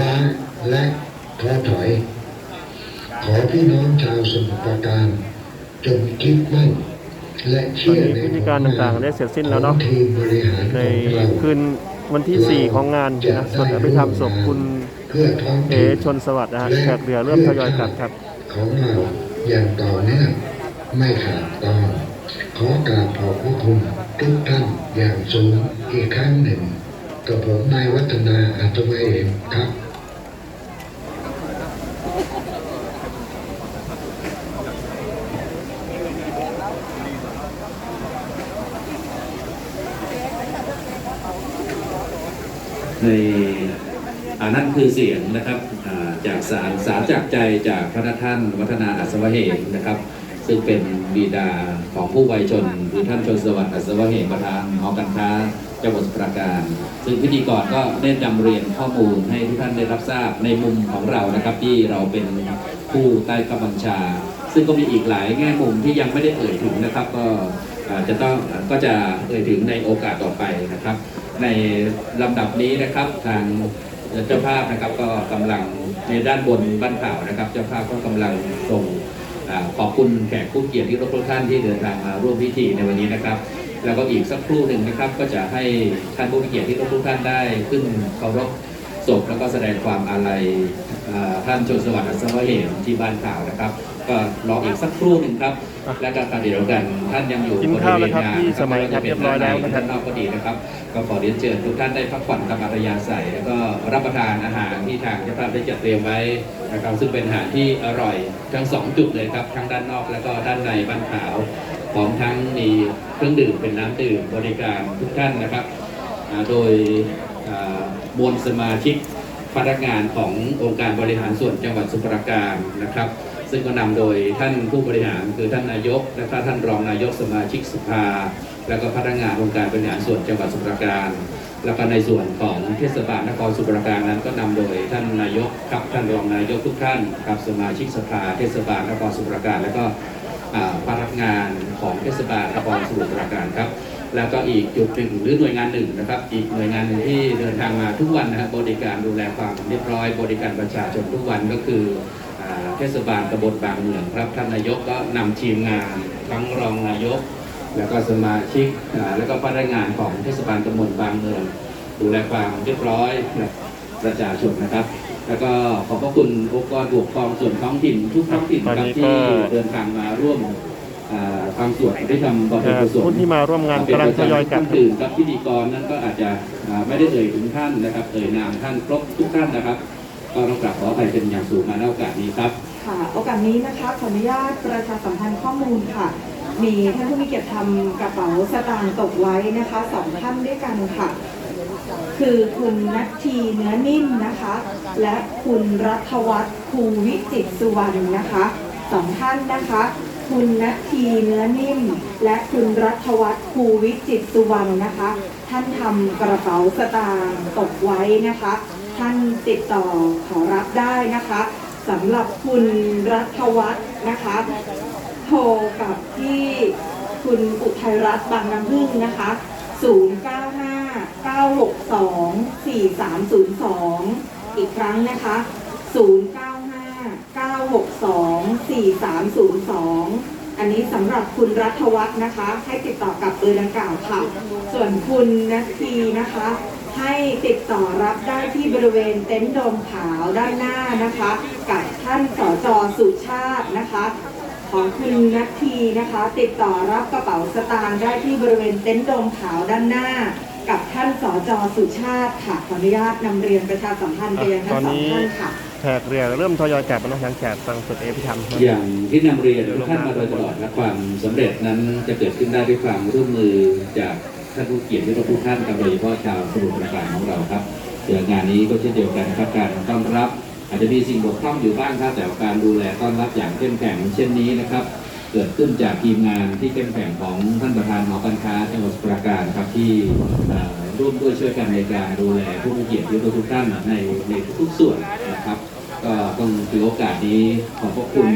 ล้าและท้อถอย ขอพี่น้องชาวสมุทรปราการจงคิดมั่นและตอนเชื่อนี้ในพิธีการต่างๆได้เสร็จสิ้นแล้วเนาะของทีมบริหารในของเราคืนวันที่ 4 ของงานนะสวดอภิธรรมศพคุณเพื่อท้องเอถิ่นชนสวัสดิ์นะฮะแขกเรือเริ่มทยอยกลับครับ ของเราอย่างต่อเนื่องไม่ขาดตอนขอกราบขอบพระคุณทุกท่านอย่างสูงอีกครั้งหนึ่ง กับผมนายวัฒนาอัตมาเองครับ ในอ่านั่นคือเสียงนะครับจากสารสารจากใจจากพระท่านวัฒนาอัศวเหมนะครับ ซึ่งเป็นบิดาของผู้วัยชนคือท่านชนสวัสดิ์อัศวเหมประธานหอการค้าจังหวัดสมุพรปราการ ซึ่งพิธีกรก็ได้นำเรียนข้อมูลให้ทุกท่านได้รับทราบในมุมของเรานะครับ ที่เราเป็นผู้ใต้กำบัญชา ซึ่งก็มีอีกหลายแง่มุมที่ยังไม่ได้เอ่ยถึงนะครับ ก็จะต้องก็จะเอ่ยถึงในโอกาสต่อไปนะครับ ในลำดับนี้นะครับทางเจ้าภาพนะครับก็กำลังในด้านบนบ้านข่าวนะครับ เจ้าภาพก็กำลังส่งอขอบคุณแขกผู้เกียรติที่ทุกท่านที่เดินทางมาร่วมพิธีในวันนี้นะครับ แล้วก็อีกสักครู่หนึ่งนะครับ ก็จะให้ท่านผู้มีเกียรติที่ทุกท่านได้ขึ้นเคารพศพแล้วก็แสดงความอาลัยท่านชนสวัสดิ์อัศวะเหมที่บ้านข่าวนะครับ ก็รออีกสักครู่หนึ่งครับ และก็การเดียวกัน ท่านยังอยู่กินบริข้าวเวแล้วณครับงานที่สมัยครับเรียบร้อยแล้วนะครับด้านนอกก็ดีนะครับ ก็ขอเรียนเชิญทุกท่านได้พักผ่อนตามอัธยาศัยแล้วก็รับประทานอาหารที่ทางเจ้าภาพได้จัดเตรียมไว้นะครับ ซึ่งเป็นอาหารที่อร่อยทั้งสองจุดเลยครับทั้งด้านนอกแล้วก็ด้านในบ้านขาวพร้อมทั้งมีเครื่องดื่มเป็นน้ำดื่มบริการทุกท่านนะครับอ่าโดยอ่ามวลสมาชิกพนักงานขององค์การบริหารส่วนจังหวัดสมุพรปราการนะครับ ซึ่งก็นำโดยท่านผู้บริหารคือท่านนายก และท่านรองนายกสมาชิกสภา แล้วก็พนักงานองค์การบริหารส่วนจังหวัดสมุพรปราการ แล้วก็ในส่วนของเทศบาลนครสมุพรปราการนั้นก็นำโดยท่านนายกครับท่านรองนายกทุกท่านครับสมาชิกสภา เทศบาลนครสมุพรปราการ แล้วก็พนักงานของเทศบาลนครสมุพรปราการครับแล้วก็อีกจุดหนึ่งหรือหน่วยงานหนึ่งนะครับ อีกหน่วยงานหนึ่งที่เดินทางมาทุกวันนะครับบริการดูแลความเรียบร้อย บริการประชาชนทุกวันก็คือ เทศบาลตำบลบางเมืองครับท่านนายกก็นำทีมงานทั้งรองนายก แล้วก็สมาชิกอ่าแล้วก็พนักงานของเทศบาลตำบลบางเมือง ดูแลความเรียบร้อยประชาชนนะครับ แล้วก็ขอบพระคุณองค์กรปกครองส่วนท้องถิ่นทุกท้องถิ่นตอนครับนี้ก็ที่เดินทางมาร่วมอ่าความสวดได้ทำบำเอ่เพ็ญอกุศลผู้ที่มาร่วมงานกำลังทยอยกลับท่านอื่นครับพิธีกรนั้นก็อาจจะอ่าไม่ได้เอ่ยถึงท่านนะครับเอ่ยนามท่านครบทุกท่านนะครับ ก็ต้องกราบขออภัยเป็นอย่างสูงมาในโอกาสนี้ครับ ค่ะโอกาสนี้นะคะขออนุญาตประชาสัมพันธ์ข้อมูลค่ะ มีท่านผู้มีเกียรติทำกระเป๋าสตางค์ตกไว้นะคะสองท่านด้วยกันค่ะ คือคุณนัททีเนื้อนิ่มนะคะ และคุณรัฐวัฒน์ภูวิจิตสุวรรณนะคะสองท่านนะคะ คุณนัททีเนื้อนิ่ม และคุณรัฐวัฒน์ภูวิจิตสุวรรณนะคะ ท่านทำกระเป๋าสตางค์ตกไว้นะคะ ท่านติดต่อขอรับได้นะคะสำหรับคุณรัฐวัฒน์นะคะ โทรกับที่คุณอุทัยรัตน์บางน้ำพึ่งนะคะ 095 962 4302 อีกครั้งนะคะ 095 962 4302 อันนี้สำหรับคุณรัฐวัฒน์นะคะ ให้ติดต่อกับเบอร์ดังกล่าวค่ะ ส่วนคุณนัททีนะคะ ให้ติดต่อรับได้ที่บริเวณเต็นท์โดมขาวด้านหน้านะคะ กับท่านสจสุชาตินะคะ ของคุณนัททีนะคะ ติดต่อรับกระเป๋าสตางค์ได้ที่บริเวณเต็นท์โดมขาวด้านหน้า กับท่านสจสุชาติค่ะขออนุญาตนำเรียนประชาสัมพันธ์ไปยังทั้งสองท่านค่ะ แขกเรือเริ่มทยอยกลับแล้วนะหลังจากฟังสวดเอพิธรรมอย่างที่นำเรียนทุกท่านมาโดยตลอดและความสำเร็จนั้นจะเกิดขึ้นได้ด้วยความร่วมมือจาก ท่านผู้เกียรติที่ทุกท่านกับโดยเฉพาะชาวสมุทรปราการของเราครับเดี๋ยวงานนี้ก็เช่นเดียวกันครับการต้อนรับ อาจจะมีสิ่งบกพร่องอยู่บ้างครับแต่การดูแลต้อนรับอย่างเข้มแข็งเช่นนี้นะครับ เกิดขึ้นจากทีมงานที่เข้มแข็งของท่านประธานหอการค้าจังหวัดสมุพรปราการครับที่ร่วมด้วยช่วยกันในการดูแลผู้มีเกียรติที่ทุกท่านในในทุกส่วนนะครับก็ต้องถือโอกาสนี้ขอบพระคุณ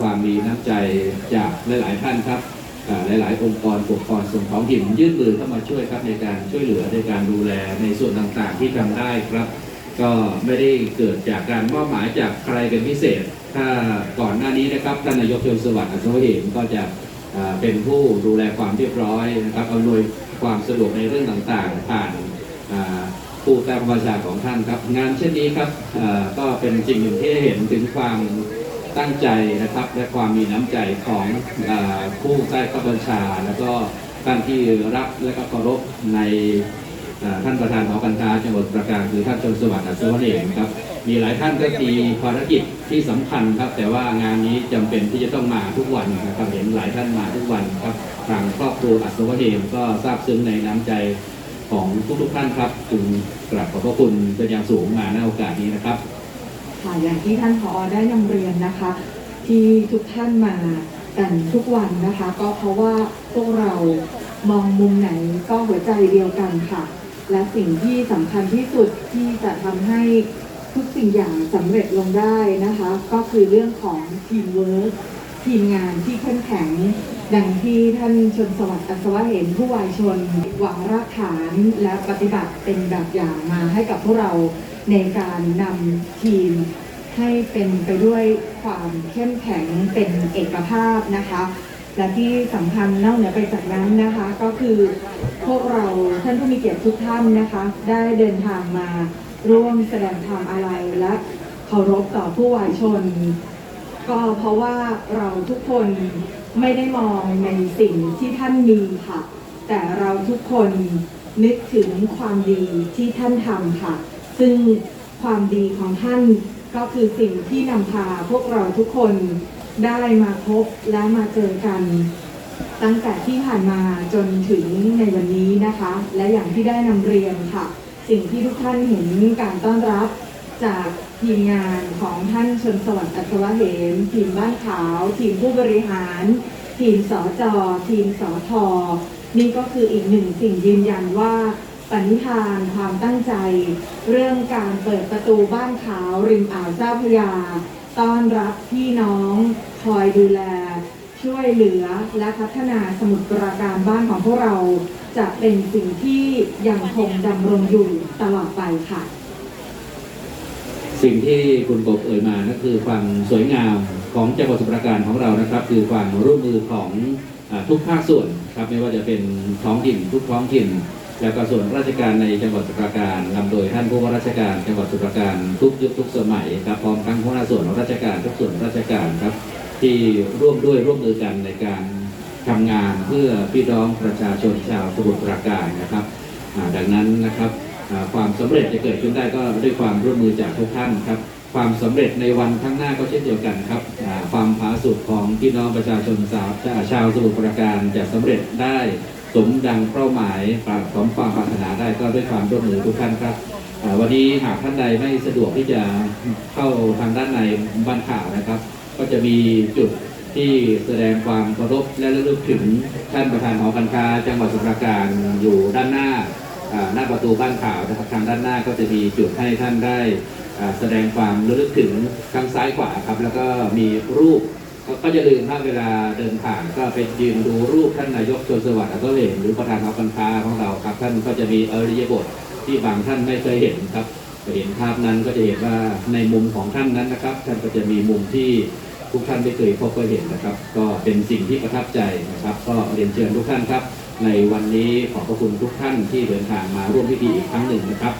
ความมีน้ำใจจากหลาย ๆ ท่านครับ หลาย ๆ องค์กรปกครองส่วนท้องถิ่นยื่นมือเข้ามาช่วยครับในการช่วยเหลือในการดูแลในส่วนต่างๆ ที่ทำได้ครับ ก็ไม่ได้เกิดจากการมอบหมายจากใครเป็นพิเศษ ถ้าก่อนหน้านี้นะครับท่านนายกชนสวัสดิ์อัศวเหมก็จะเป็นผู้ดูแลความเรียบร้อยนะครับอำนวยความสะดวกในเรื่องต่างๆ ผ่านอ่าผู้ใต้บัญชาของท่านครับ งานเช่นนี้ครับก็เป็นสิ่งหนึ่งที่เห็นถึงความ ตั้งใจนะครับ และความมีน้ำใจของผู้ใต้บัญชา แล้วก็ท่านที่รักและก็เคารพในท่านประธานหอการค้าจังหวัดสมุพรปราการคือท่านชนสวัสดิ์อัศวเนกครับ มีหลายท่านก็มีภารกิจที่สำคัญครับ แต่ว่างานนี้จำเป็นที่จะต้องมาทุกวันนะครับเห็นหลายท่านมาทุกวันครับทางครอบครัวอัศวเนกก็ทราบซึ้งในน้ำใจของทุกๆท่านครับจึงกราบขอบพระคุณเป็นอย่างสูงมาในโอกาสนี้นะครับ ค่ะอย่างที่ท่านผอได้นำเรียนนะคะ ที่ทุกท่านมากันทุกวันนะคะ ก็เพราะว่าพวกเรามองมุมไหนก็หัวใจเดียวกันค่ะ และสิ่งที่สำคัญที่สุดที่จะทำให้ทุกสิ่งอย่างสำเร็จลงได้นะคะ ก็คือเรื่องของทีมเวิร์คทีมงานที่เข้มแข็ง ดังที่ท่านชนสวัสดิ์อัศวะเห็นผู้วายชนวางรากฐานและปฏิบัติเป็นแบบอย่างมาให้กับพวกเราในการนำทีมให้เป็นไปด้วยความเข้มแข็งเป็นเอกภาพนะคะ และที่สำคัญนอกเหนือไปจากนั้นนะคะ ก็คือพวกเราท่านผู้มีเกียรติทุกท่านนะคะ ได้เดินทางมาร่วมแสดงความอาลัยและเคารพต่อผู้วายชน ก็เพราะว่าเราทุกคน ไม่ได้มองในสิ่งที่ท่านมีค่ะ แต่เราทุกคนนึกถึงความดีที่ท่านทำค่ะ ซึ่งความดีของท่านก็คือสิ่งที่นำพาพวกเราทุกคนได้มาพบและมาเจอกัน ตั้งแต่ที่ผ่านมาจนถึงในวันนี้นะคะ และอย่างที่ได้นำเรียนค่ะ สิ่งที่ทุกท่านเห็นการต้อนรับจาก ทีมงานของท่านชนสวัสดิ์อัศวะเหม ทีมบ้านขาว ทีมผู้บริหาร ทีมสอจอทีมสอทอนี่ก็คืออีกหนึ่งสิ่งยืนยันว่าปณิธานความตั้งใจ เรื่องการเปิดประตูบ้านขาวริมอ่าวเจ้าพระยา ต้อนรับพี่น้อง คอยดูแล ช่วยเหลือและพัฒนาสมุดปราการบ้านของพวกเรา จะเป็นสิ่งที่ยังคงดำรงอยู่ตลอดไปค่ะ สิ่งที่คุณกบเอ่ยมาก็คือความสวยงามของจังหวัดสมุรปราการของเรานะครับ คือความร่วมมือของอทุกภาคส่วนครับไม่ว่าจะเป็นท้องถิ่นทุกท้องถิ่น แล้วก็ส่วนราชการในจังหวัดสมุรปราการนำโดยท่านผู้ว่าราชการจังหวัดสมุรปราการทุกยุคทุกสมัยครับพร้อมทั้งหัวหน้าส่วนราชการทุกส่วนราชการครับ ที่ร่วมด้วยร่วมมือกันในการทำงานเพื่อพี่น้องประชาชนชาวสมุทรปราการนะครับดังนั้นนะครับ ความสำเร็จจะเกิดขึ้นได้ก็ด้วยความร่วมมือจากทุกท่านครับ ความสำเร็จในวันข้างหน้าก็เช่นเดียวกันครับความผาสุกของพี่น้องประชาชนชาวชาวสมุทรปราการจะสำเร็จได้สมดังเป้าหมายปรารถนาความปรารถนาได้ก็ด้วยความร่วมมือทุกท่านครับวันนี้หากท่านใดไม่สะดวกที่จะเข้าทางด้านในบ้านข่าวนะครับ ก็จะมีจุดที่แสดงความเคารพและระลึกถึงท่านประธานหอการค้าจังหวัดสมุพรปราการอยู่ด้านหน้า หน้าประตูบ้านข่าวนะครับทางด้านหน้าก็จะมีจุดให้ท่านได้แสดงความระลึกถึงทางซ้ายขวาครับ แล้วก็มีรูปก็จะลืมถ้าเวลาเดินผ่านก็ไปยืนดูรูปท่านนายกชนสวัสดิ์อัศวเหมหรือประธานหอการค้าของเราครับ ท่านก็จะมีอริยบทที่บางท่านไม่เคยเห็นครับเห็นภาพนั้นก็จะเห็นว่าในมุมของท่านนั้นนะครับ ท่านก็จะมีมุมที่ทุกท่านไม่เคยพบเคยเห็นนะครับ ก็เป็นสิ่งที่ประทับใจนะครับ ก็เรียนเชิญทุกท่านครับ ในวันนี้ขอบพระคุณทุกท่านที่เดินทางมาร่วมพิธีอีกครั้งหนึ่งนะครับ